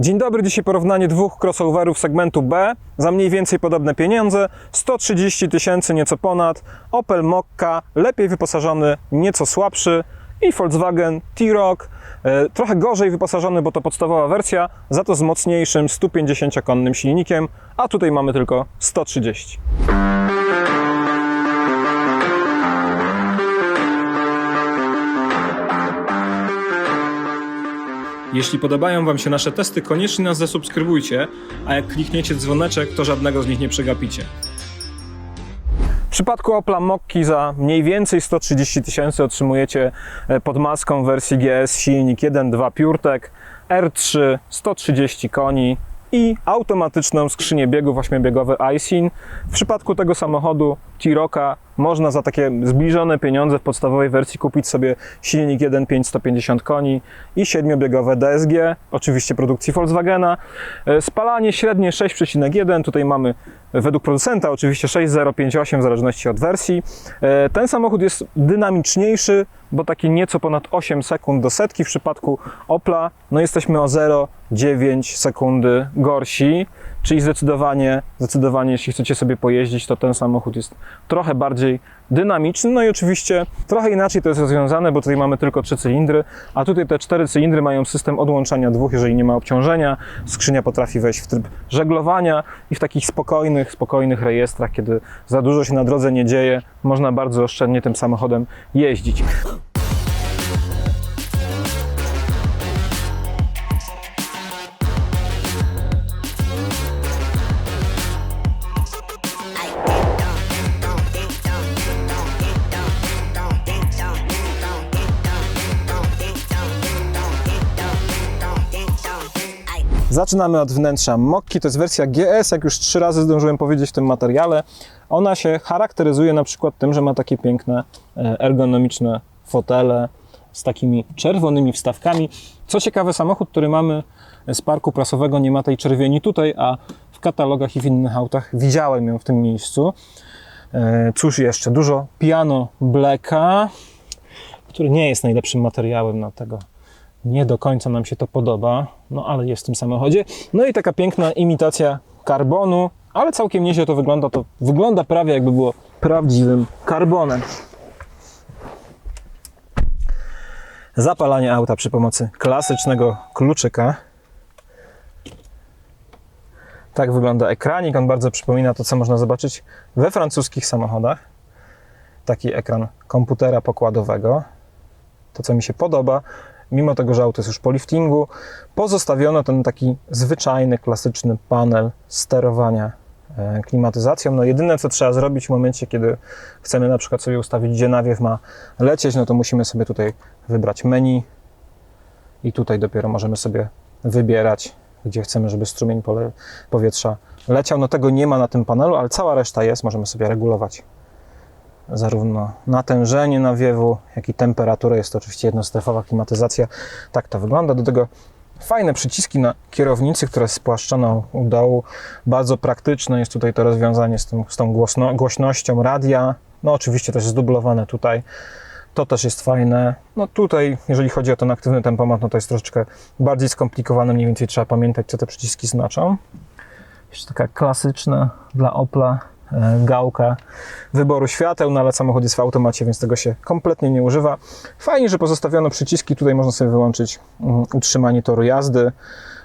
Dzień dobry, dzisiaj porównanie dwóch crossoverów segmentu B za mniej więcej podobne pieniądze. 130 tysięcy, nieco ponad. Opel Mokka, lepiej wyposażony, nieco słabszy. I Volkswagen T-Roc, e, trochę gorzej wyposażony, bo to podstawowa wersja, za to z mocniejszym 150-konnym silnikiem, a tutaj mamy tylko 130. Jeśli podobają Wam się nasze testy, koniecznie nas zasubskrybujcie, a jak klikniecie dzwoneczek, to żadnego z nich nie przegapicie. W przypadku Opla Mokki za mniej więcej 130 tysięcy otrzymujecie e, pod maską wersji GS silnik 1.2 PureTech, R3 130 koni i automatyczną skrzynię biegów 8-biegowy iSyn. W przypadku tego samochodu T-Rocka można za takie zbliżone pieniądze w podstawowej wersji kupić sobie silnik 1.5 150 koni i 7-biegowe DSG, oczywiście produkcji Volkswagena. E, Spalanie średnie 6,1, tutaj mamy według producenta oczywiście 6,058 w zależności od wersji. E, Ten samochód jest dynamiczniejszy, bo takie nieco ponad 8 sekund do setki. W przypadku Opla no jesteśmy o 0,9 sekundy gorsi, czyli zdecydowanie, zdecydowanie jeśli chcecie sobie pojeździć, to ten samochód jest trochę bardziej dynamiczny. No i oczywiście trochę inaczej to jest rozwiązane, bo tutaj mamy tylko trzy cylindry, a tutaj te cztery cylindry mają system odłączania dwóch, jeżeli nie ma obciążenia. Skrzynia potrafi wejść w tryb żeglowania i w takich spokojnych, spokojnych rejestrach, kiedy za dużo się na drodze nie dzieje, można bardzo oszczędnie tym samochodem jeździć. Zaczynamy od wnętrza Mokki, to jest wersja GS, jak już trzy razy zdążyłem powiedzieć w tym materiale. Ona się charakteryzuje na przykład tym, że ma takie piękne e, ergonomiczne fotele z takimi czerwonymi wstawkami. Co ciekawe, samochód, który mamy z parku prasowego nie ma tej czerwieni tutaj, a w katalogach i w innych autach widziałem ją w tym miejscu. E, Cóż jeszcze? Dużo piano blacka, który nie jest najlepszym materiałem na tego nie do końca nam się to podoba, no ale jest w tym samochodzie. No i taka piękna imitacja karbonu, ale całkiem nieźle to wygląda. To wygląda prawie jakby było prawdziwym karbonem. Zapalanie auta przy pomocy klasycznego kluczyka. Tak wygląda ekranik. On bardzo przypomina to, co można zobaczyć we francuskich samochodach. Taki ekran komputera pokładowego. To, co mi się podoba, mimo tego, że auto jest już po liftingu, pozostawiono ten taki zwyczajny, klasyczny panel sterowania e, klimatyzacją. No jedyne, co trzeba zrobić w momencie, kiedy chcemy na przykład sobie ustawić, gdzie nawiew ma lecieć, no to musimy sobie tutaj wybrać menu i tutaj dopiero możemy sobie wybierać, gdzie chcemy, żeby strumień powietrza leciał. No tego nie ma na tym panelu, ale cała reszta jest, możemy sobie regulować zarówno natężenie nawiewu, jak i temperaturę. Jest to oczywiście jednostrefowa klimatyzacja. Tak to wygląda. Do tego fajne przyciski na kierownicy, które jest spłaszczoną u dołu. Bardzo praktyczne jest tutaj to rozwiązanie z, tym, z tą głośno, głośnością radia. No oczywiście też zdublowane tutaj. To też jest fajne. No tutaj, jeżeli chodzi o ten aktywny tempomat, no to jest troszeczkę bardziej skomplikowane. Mniej więcej trzeba pamiętać, co te przyciski znaczą. Jeszcze taka klasyczna dla Opla e, gałka wyboru świateł, no ale samochód jest w automacie, więc tego się kompletnie nie używa. Fajnie, że pozostawiono przyciski. Tutaj można sobie wyłączyć mm, utrzymanie toru jazdy.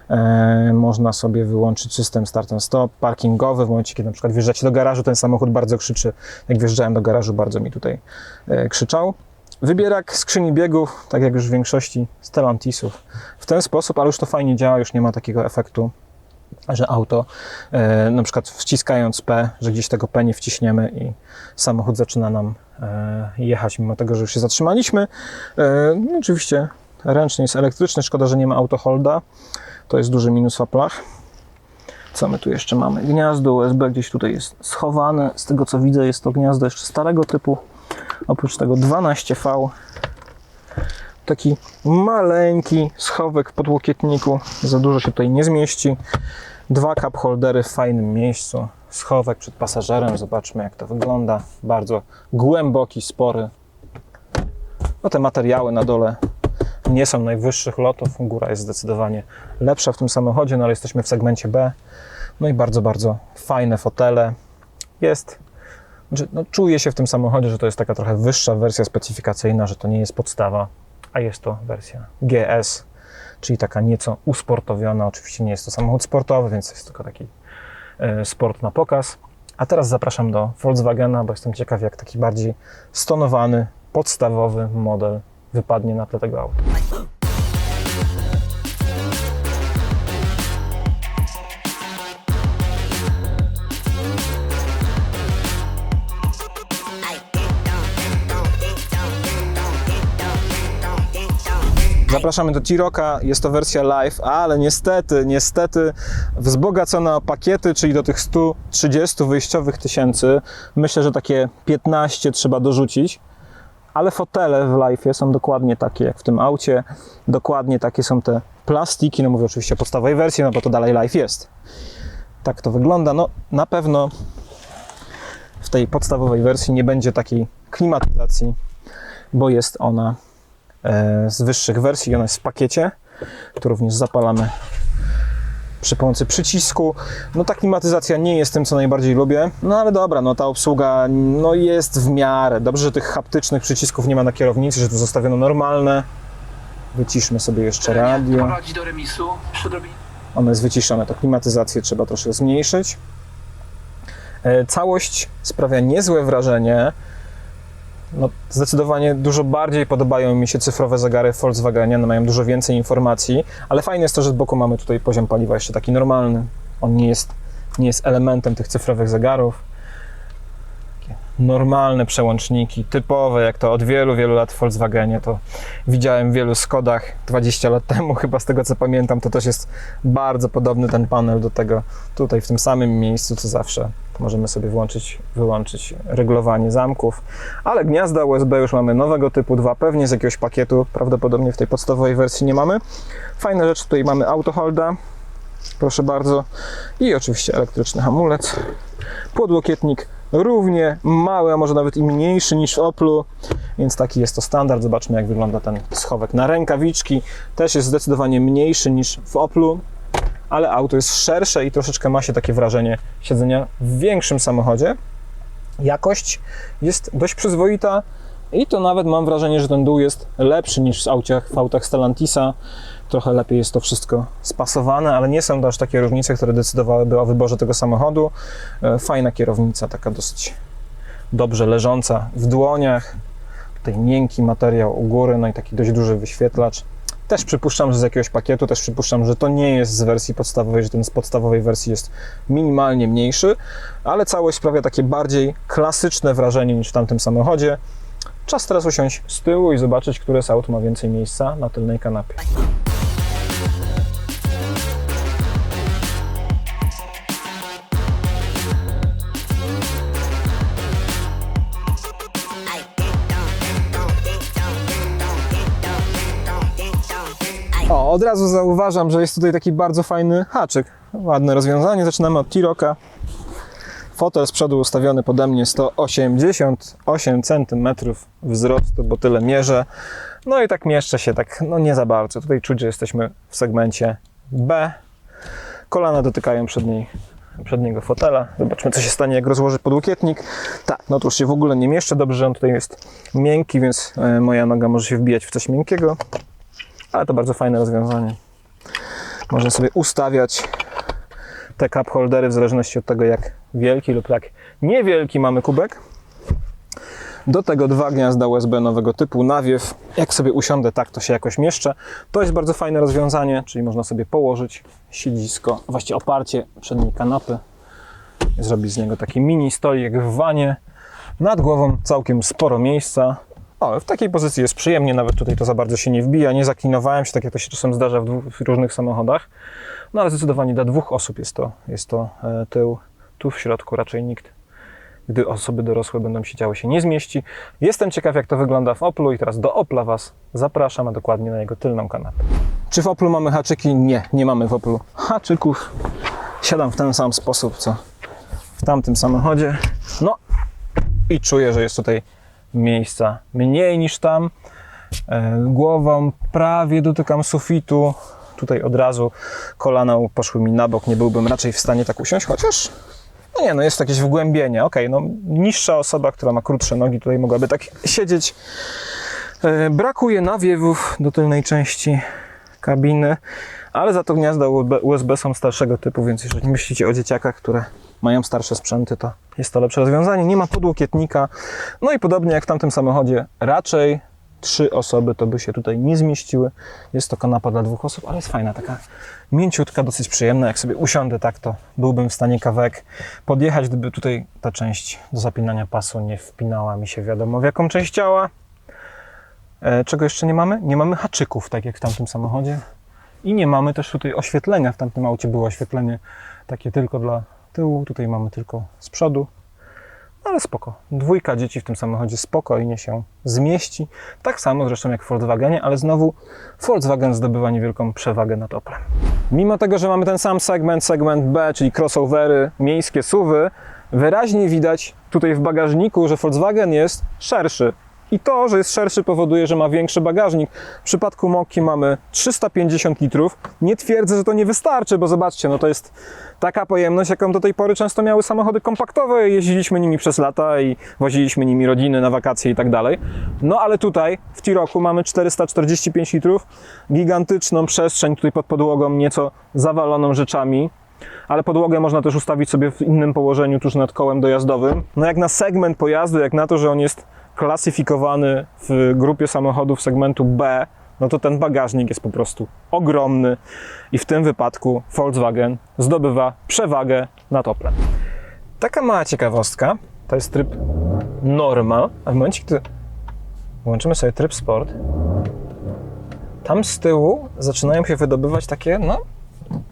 E, można sobie wyłączyć system start and stop, parkingowy w momencie, kiedy na przykład wjeżdżacie do garażu, ten samochód bardzo krzyczy. Jak wjeżdżałem do garażu, bardzo mi tutaj e, krzyczał. Wybierak skrzyni biegów, tak jak już w większości Stellantisów, w ten sposób, ale już to fajnie działa, już nie ma takiego efektu że auto, e, na przykład wciskając P, że gdzieś tego P nie wciśniemy i samochód zaczyna nam e, jechać, mimo tego, że już się zatrzymaliśmy. E, no, oczywiście ręcznie jest elektryczny, szkoda, że nie ma autoholda. To jest duży minus w. Co my tu jeszcze mamy? Gniazdo USB gdzieś tutaj jest schowane. Z tego co widzę, jest to gniazdo jeszcze starego typu. Oprócz tego 12V taki maleńki schowek w podłokietniku. Za dużo się tutaj nie zmieści. Dwa cup holdery w fajnym miejscu. Schowek przed pasażerem. Zobaczmy jak to wygląda. Bardzo głęboki, spory. No te materiały na dole nie są najwyższych lotów. Góra jest zdecydowanie lepsza w tym samochodzie, no ale jesteśmy w segmencie B. No i bardzo, bardzo fajne fotele. Jest, znaczy, no, czuje się w tym samochodzie, że to jest taka trochę wyższa wersja specyfikacyjna, że to nie jest podstawa, a jest to wersja GS, czyli taka nieco usportowiona. Oczywiście nie jest to samochód sportowy, więc jest tylko taki e, sport na pokaz. A teraz zapraszam do Volkswagena, bo jestem ciekaw, jak taki bardziej stonowany, podstawowy model wypadnie na tle tego auta. Zapraszamy do Tiroka, jest to wersja live, ale niestety, niestety wzbogacona o pakiety, czyli do tych 130 wyjściowych tysięcy. Myślę, że takie 15 trzeba dorzucić, ale fotele w live są dokładnie takie jak w tym aucie. Dokładnie takie są te plastiki, no mówię oczywiście o podstawowej wersji, no bo to dalej live jest. Tak to wygląda. No na pewno w tej podstawowej wersji nie będzie takiej klimatyzacji, bo jest ona z wyższych wersji, ona jest w pakiecie. Tu również zapalamy przy pomocy przycisku. No ta klimatyzacja nie jest tym, co najbardziej lubię, no ale dobra, no ta obsługa no jest w miarę. Dobrze, że tych haptycznych przycisków nie ma na kierownicy, że to zostawiono normalne. Wyciszmy sobie jeszcze radio. Ono jest wyciszone, to klimatyzację trzeba troszkę zmniejszyć. E, Całość sprawia niezłe wrażenie. No, zdecydowanie dużo bardziej podobają mi się cyfrowe zegary w Volkswagenie, one mają dużo więcej informacji, ale fajne jest to, że z boku mamy tutaj poziom paliwa jeszcze taki normalny. On nie jest, nie jest elementem tych cyfrowych zegarów. Normalne przełączniki, typowe, jak to od wielu, wielu lat w Volkswagenie, to widziałem w wielu Skodach 20 lat temu, chyba z tego co pamiętam, to też jest bardzo podobny ten panel do tego tutaj w tym samym miejscu, co zawsze. Możemy sobie włączyć, wyłączyć reglowanie zamków, ale gniazda USB już mamy nowego typu, dwa pewnie z jakiegoś pakietu, prawdopodobnie w tej podstawowej wersji nie mamy. Fajna rzecz, tutaj mamy autoholda, proszę bardzo, i oczywiście elektryczny hamulec. Podłokietnik równie mały, a może nawet i mniejszy niż w Oplu, więc taki jest to standard. Zobaczmy, jak wygląda ten schowek na rękawiczki. Też jest zdecydowanie mniejszy niż w Oplu, ale auto jest szersze i troszeczkę ma się takie wrażenie siedzenia w większym samochodzie. Jakość jest dość przyzwoita i to nawet mam wrażenie, że ten dół jest lepszy niż w autach, w autach Stellantisa. Trochę lepiej jest to wszystko spasowane, ale nie są to aż takie różnice, które decydowałyby o wyborze tego samochodu. E, Fajna kierownica, taka dosyć dobrze leżąca w dłoniach. Tutaj miękki materiał u góry, no i taki dość duży wyświetlacz. Też przypuszczam, że z jakiegoś pakietu, też przypuszczam, że to nie jest z wersji podstawowej, że ten z podstawowej wersji jest minimalnie mniejszy, ale całość sprawia takie bardziej klasyczne wrażenie niż w tamtym samochodzie. Czas teraz usiąść z tyłu i zobaczyć, które z aut ma więcej miejsca na tylnej kanapie. Od razu zauważam, że jest tutaj taki bardzo fajny haczyk. Ładne rozwiązanie. Zaczynamy od T-Rocka. Fotel z przodu ustawiony pode mnie 188 cm wzrostu, bo tyle mierzę. No i tak mieszczę się tak, no nie za bardzo. Tutaj czuć, że jesteśmy w segmencie B. Kolana dotykają przedniej, przedniego fotela. Zobaczmy, co się stanie, jak rozłoży podłokietnik. Tak, no to już się w ogóle nie mieszczę. Dobrze, że on tutaj jest miękki, więc e, moja noga może się wbijać w coś miękkiego. Ale to bardzo fajne rozwiązanie. Można sobie ustawiać te cup holdery w zależności od tego, jak wielki lub jak niewielki mamy kubek. Do tego dwa gniazda USB nowego typu, nawiew. Jak sobie usiądę tak, to się jakoś mieszczę. To jest bardzo fajne rozwiązanie, czyli można sobie położyć siedzisko, właściwie oparcie przedniej kanapy. Zrobić z niego taki mini stolik w wanie. Nad głową całkiem sporo miejsca. O, w takiej pozycji jest przyjemnie, nawet tutaj to za bardzo się nie wbija. Nie zaklinowałem się, tak jak to się czasem zdarza w, w różnych samochodach. No ale zdecydowanie dla dwóch osób jest to, jest to e, tył. Tu w środku raczej nikt, gdy osoby dorosłe będą siedziały, się nie zmieści. Jestem ciekaw, jak to wygląda w Oplu i teraz do Opla Was zapraszam, a dokładnie na jego tylną kanapę. Czy w Oplu mamy haczyki? Nie, nie mamy w Oplu haczyków. Siadam w ten sam sposób, co w tamtym samochodzie. No i czuję, że jest tutaj miejsca mniej niż tam. E, Głową prawie dotykam sufitu. Tutaj od razu kolana poszły mi na bok, nie byłbym raczej w stanie tak usiąść, chociaż no nie, no jest jakieś wgłębienie. Okej, no niższa osoba, która ma krótsze nogi, tutaj mogłaby tak siedzieć. E, Brakuje nawiewów do tylnej części kabiny, ale za to gniazda USB są starszego typu, więc jeżeli myślicie o dzieciakach, które mają starsze sprzęty, to jest to lepsze rozwiązanie. Nie ma podłokietnika. No i podobnie jak w tamtym samochodzie, raczej trzy osoby to by się tutaj nie zmieściły. Jest to kanapa dla dwóch osób, ale jest fajna, taka mięciutka, dosyć przyjemna. Jak sobie usiądę tak, to byłbym w stanie kawałek podjechać, gdyby tutaj ta część do zapinania pasu nie wpinała mi się wiadomo w jaką część ciała. E, Czego jeszcze nie mamy? Nie mamy haczyków, tak jak w tamtym samochodzie. I nie mamy też tutaj oświetlenia. W tamtym aucie było oświetlenie takie tylko dla tyłu. Tutaj mamy tylko z przodu. No Ale spoko. Dwójka dzieci w tym samochodzie spokojnie się zmieści. Tak samo zresztą jak w Volkswagenie, ale znowu Volkswagen zdobywa niewielką przewagę nad Oplem. Mimo tego, że mamy ten sam segment, segment B, czyli crossovery, miejskie suwy, wyraźnie widać tutaj w bagażniku, że Volkswagen jest szerszy. I to, że jest szerszy, powoduje, że ma większy bagażnik. W przypadku Mokki mamy 350 litrów. Nie twierdzę, że to nie wystarczy, bo zobaczcie, no to jest taka pojemność, jaką do tej pory często miały samochody kompaktowe. Jeździliśmy nimi przez lata i woziliśmy nimi rodziny na wakacje i tak dalej. No ale tutaj w T-Roku mamy 445 litrów, gigantyczną przestrzeń tutaj pod podłogą, nieco zawaloną rzeczami ale podłogę można też ustawić sobie w innym położeniu tuż nad kołem dojazdowym. No jak na segment pojazdu, jak na to, że on jest klasyfikowany w grupie samochodów segmentu B, no to ten bagażnik jest po prostu ogromny i w tym wypadku Volkswagen zdobywa przewagę nad Oplem. Taka mała ciekawostka, to jest tryb normal, a w momencie, gdy włączymy sobie tryb sport, tam z tyłu zaczynają się wydobywać takie, no,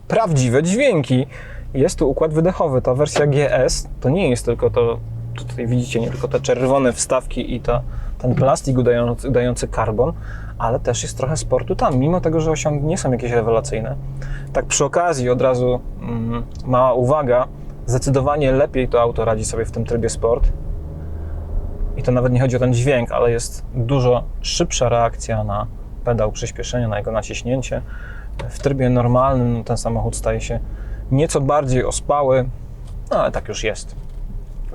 prawdziwe dźwięki. Jest tu układ wydechowy. Ta wersja GS to nie jest tylko to, tutaj widzicie, nie tylko te czerwone wstawki i ta, ten plastik udający, udający karbon, ale też jest trochę sportu tam, mimo tego, że osiągi nie są jakieś rewelacyjne. Tak przy okazji od razu mm, mała uwaga, zdecydowanie lepiej to auto radzi sobie w tym trybie sport. I to nawet nie chodzi o ten dźwięk, ale jest dużo szybsza reakcja na pedał przyspieszenia, na jego naciśnięcie. W trybie normalnym ten samochód staje się nieco bardziej ospały, no ale tak już jest.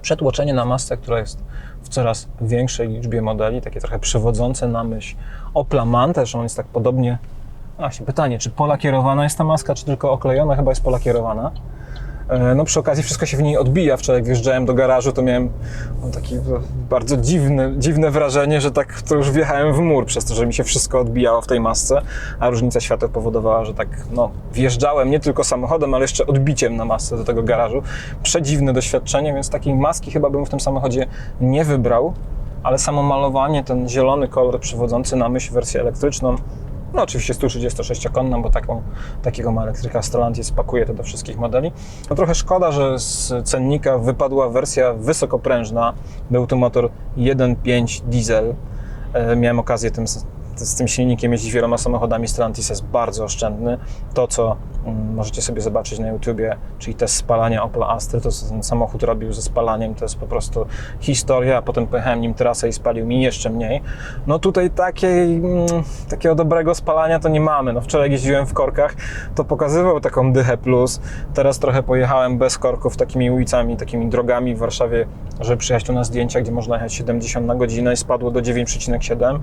Przetłoczenie na masce, która jest w coraz większej liczbie modeli, takie trochę przywodzące na myśl Opla Mante, że on jest tak podobnie. Właśnie pytanie, czy polakierowana jest ta maska, czy tylko oklejona? Chyba jest polakierowana. E, No przy okazji wszystko się w niej odbija. Wczoraj jak wjeżdżałem do garażu, to miałem takie bardzo dziwne, dziwne wrażenie, że tak to już wjechałem w mur przez to, że mi się wszystko odbijało w tej masce, a różnica świateł powodowała, że tak no, wjeżdżałem nie tylko samochodem, ale jeszcze odbiciem na masce do tego garażu. Przedziwne doświadczenie, więc takiej maski chyba bym w tym samochodzie nie wybrał, ale samo malowanie, ten zielony kolor przywodzący na myśl wersję elektryczną, no oczywiście 136-konną, bo taką, takiego ma elektryka Stellantis, pakuje to do wszystkich modeli. No trochę szkoda, że z cennika wypadła wersja wysokoprężna. Był to motor 1.5 diesel. E, Miałem okazję tym, z, tym silnikiem jeździć wieloma samochodami. Stellantis jest bardzo oszczędny. To, co możecie sobie zobaczyć na YouTubie, czyli test spalania Opla Astry, to ten samochód robił ze spalaniem, to jest po prostu historia. Potem pojechałem nim trasę i spalił mi jeszcze mniej. No tutaj takiej, mm, takiego dobrego spalania to nie mamy. No wczoraj jeździłem w korkach, to pokazywał taką dychę plus. Teraz trochę pojechałem bez korków takimi ulicami, takimi drogami w Warszawie, żeby przyjechać tu na zdjęcia, gdzie można jechać 70 na godzinę i spadło do 9,7,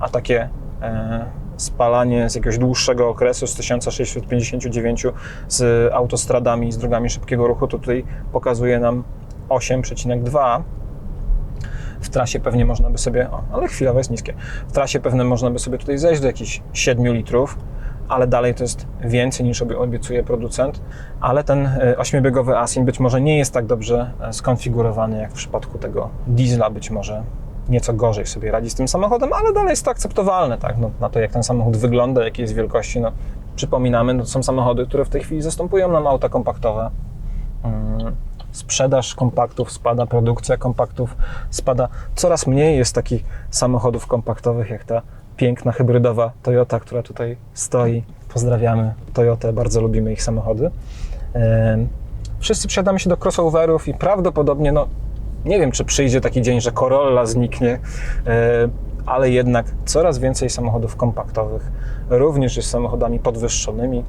a takie e, spalanie z jakiegoś dłuższego okresu, z 1659 z autostradami, z drogami szybkiego ruchu, to tutaj pokazuje nam 8,2 w trasie pewnie można by sobie, o, ale chwilowo jest niskie, w trasie pewnie można by sobie tutaj zejść do jakichś 7 litrów, ale dalej to jest więcej niż obie- obiecuje producent, ale ten e, ośmiobiegowy Asin być może nie jest tak dobrze e, skonfigurowany jak w przypadku tego diesla, być może nieco gorzej sobie radzi z tym samochodem, ale dalej jest to akceptowalne, tak, no, na to jak ten samochód wygląda, jakiej jest wielkości, no przypominamy, no, to są samochody, które w tej chwili zastępują nam auta kompaktowe. Mm, sprzedaż kompaktów spada, produkcja kompaktów spada. Coraz mniej jest takich samochodów kompaktowych jak ta piękna hybrydowa Toyota, która tutaj stoi. Pozdrawiamy Toyotę, bardzo lubimy ich samochody. Wszyscy przesiadamy się do crossoverów i prawdopodobnie, no nie wiem, czy przyjdzie taki dzień, że Corolla zniknie. E, ale jednak coraz więcej samochodów kompaktowych, również jest samochodami podwyższonymi.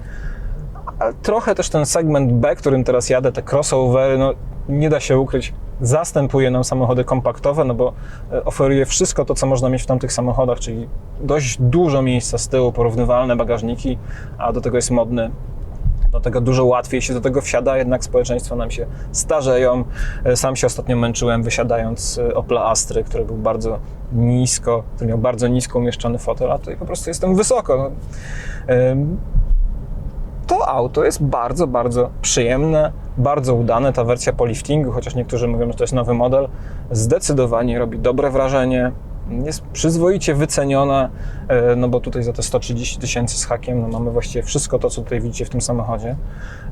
Ale trochę też ten segment B, którym teraz jadę, te crossovery, no nie da się ukryć, zastępuje nam samochody kompaktowe, no bo e, oferuje wszystko to, co można mieć w tamtych samochodach, czyli dość dużo miejsca z tyłu, porównywalne bagażniki, a do tego jest modny do tego dużo łatwiej się do tego wsiada, jednak społeczeństwo nam się starzeją. E, Sam się ostatnio męczyłem wysiadając z Opla Astry, który był bardzo nisko, który miał bardzo nisko umieszczony fotel, a tutaj po prostu jestem wysoko. No. To auto jest bardzo, bardzo przyjemne, bardzo udane. Ta wersja po liftingu, chociaż niektórzy mówią, że to jest nowy model, zdecydowanie robi dobre wrażenie. Jest przyzwoicie wyceniona, e, no bo tutaj za te 130 tysięcy z hakiem no mamy właściwie wszystko to, co tutaj widzicie w tym samochodzie.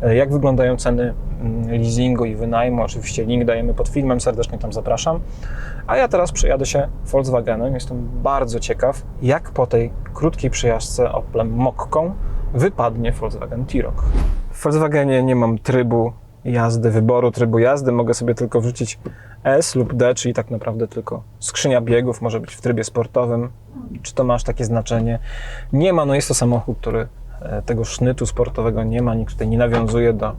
E, Jak wyglądają ceny mm, leasingu i wynajmu? Oczywiście link dajemy pod filmem, serdecznie tam zapraszam. A ja teraz przejadę się Volkswagenem. Jestem bardzo ciekaw, jak po tej krótkiej przejażdżce Oplem Mokką wypadnie Volkswagen T-Roc. W Volkswagenie nie mam trybu jazdy, wyboru trybu jazdy. Mogę sobie tylko wrzucić S lub D, czyli tak naprawdę tylko skrzynia biegów, może być w trybie sportowym. Czy to ma aż takie znaczenie? Nie ma, no jest to samochód, który e, tego sznytu sportowego nie ma, nikt tutaj nie nawiązuje do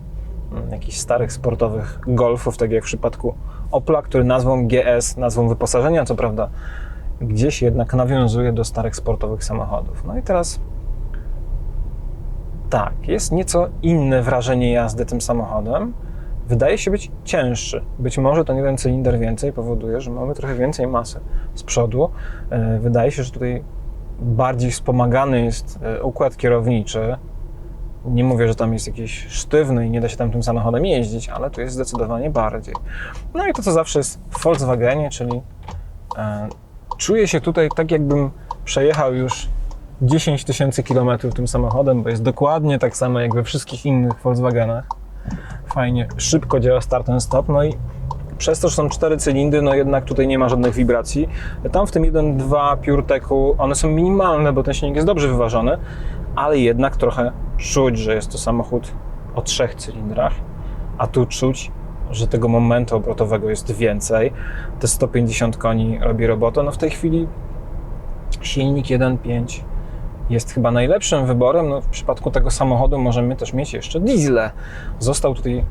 mm, jakichś starych sportowych golfów, tak jak w przypadku Opla, który nazwą GS, nazwą wyposażenia, co prawda gdzieś jednak nawiązuje do starych sportowych samochodów. No i teraz tak, jest nieco inne wrażenie jazdy tym samochodem. Wydaje się być cięższy. Być może ten jeden cylinder więcej powoduje, że mamy trochę więcej masy z przodu. E, Wydaje się, że tutaj bardziej wspomagany jest e, układ kierowniczy. Nie mówię, że tam jest jakiś sztywny i nie da się tam tym samochodem jeździć, ale tu jest zdecydowanie bardziej. No i to, co zawsze jest w Volkswagenie, czyli e, czuję się tutaj tak, jakbym przejechał już 10 tysięcy kilometrów tym samochodem, bo jest dokładnie tak samo jak we wszystkich innych Volkswagenach. Fajnie, szybko działa start and stop, no i przez to, że są cztery cylindry, no jednak tutaj nie ma żadnych wibracji. Tam w tym 1.2 PureTechu one są minimalne, bo ten silnik jest dobrze wyważony, ale jednak trochę czuć, że jest to samochód o trzech cylindrach, a tu czuć, że tego momentu obrotowego jest więcej. Te 150 koni robi robotę. No w tej chwili silnik 1.5 jest chyba najlepszym wyborem. No, w przypadku tego samochodu możemy też mieć jeszcze diesle. Został tutaj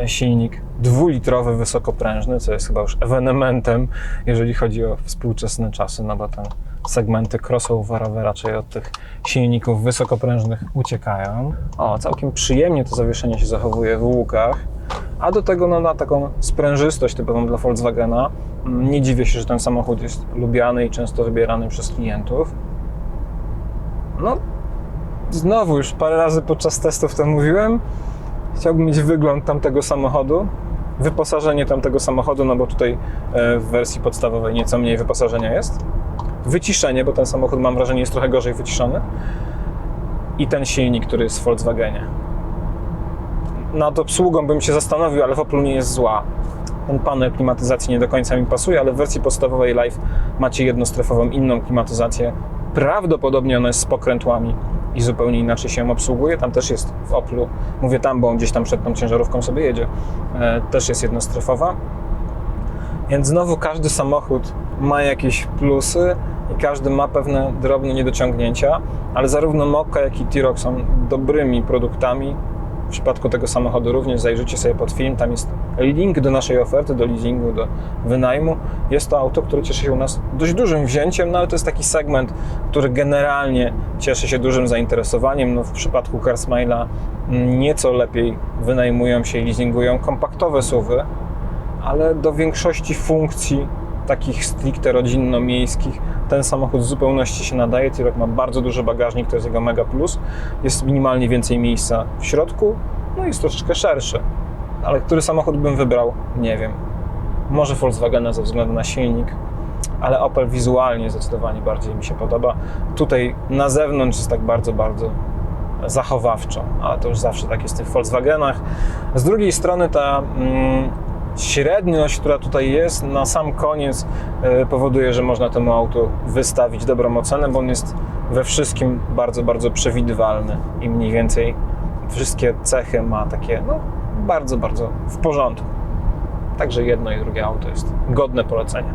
e, silnik dwulitrowy, wysokoprężny, co jest chyba już ewenementem, jeżeli chodzi o współczesne czasy, no bo te segmenty crossoverowe raczej od tych silników wysokoprężnych uciekają. O, całkiem przyjemnie to zawieszenie się zachowuje w łukach. A do tego no, na taką sprężystość typową dla Volkswagena. mm, Nie dziwię się, że ten samochód jest lubiany i często wybierany przez klientów. No, znowu już parę razy podczas testów to mówiłem. Chciałbym mieć wygląd tamtego samochodu, wyposażenie tamtego samochodu, no bo tutaj e, w wersji podstawowej nieco mniej wyposażenia jest. Wyciszenie, bo ten samochód mam wrażenie jest trochę gorzej wyciszony. I ten silnik, który jest w Volkswagenie. Nad obsługą bym się zastanowił, ale w nie jest zła. Ten panel klimatyzacji nie do końca mi pasuje, ale w wersji podstawowej Live macie jednostrefową inną klimatyzację. Prawdopodobnie ona jest z pokrętłami i zupełnie inaczej się obsługuje. Tam też jest w Oplu, mówię tam, bo on gdzieś tam przed tą ciężarówką sobie jedzie, e, też jest jednostrefowa. Więc znowu każdy samochód ma jakieś plusy i każdy ma pewne drobne niedociągnięcia, ale zarówno Mokka, jak i T-Roc są dobrymi produktami. Przypadku tego samochodu również zajrzyjcie sobie pod film, tam jest link do naszej oferty, do leasingu, do wynajmu. Jest to auto, które cieszy się u nas dość dużym wzięciem, no ale to jest taki segment, który generalnie cieszy się dużym zainteresowaniem. No, w przypadku CarSmile'a mm, nieco lepiej wynajmują się i leasingują kompaktowe suwy, ale do większości funkcji takich stricte rodzinno-miejskich ten samochód w zupełności się nadaje. T-Roc ma bardzo duży bagażnik, to jest jego mega plus. Jest minimalnie więcej miejsca w środku, no i jest troszeczkę szerszy. Ale który samochód bym wybrał? Nie wiem. Może Volkswagena ze względu na silnik, ale Opel wizualnie zdecydowanie bardziej mi się podoba. Tutaj na zewnątrz jest tak bardzo, bardzo zachowawczo, ale to już zawsze tak jest w tych Volkswagenach. Z drugiej strony ta mm, średniość, która tutaj jest, na sam koniec e, powoduje, że można temu autu wystawić dobrą ocenę, bo on jest we wszystkim bardzo, bardzo przewidywalny i mniej więcej wszystkie cechy ma takie, no, bardzo, bardzo w porządku. Także jedno i drugie auto jest godne polecenia.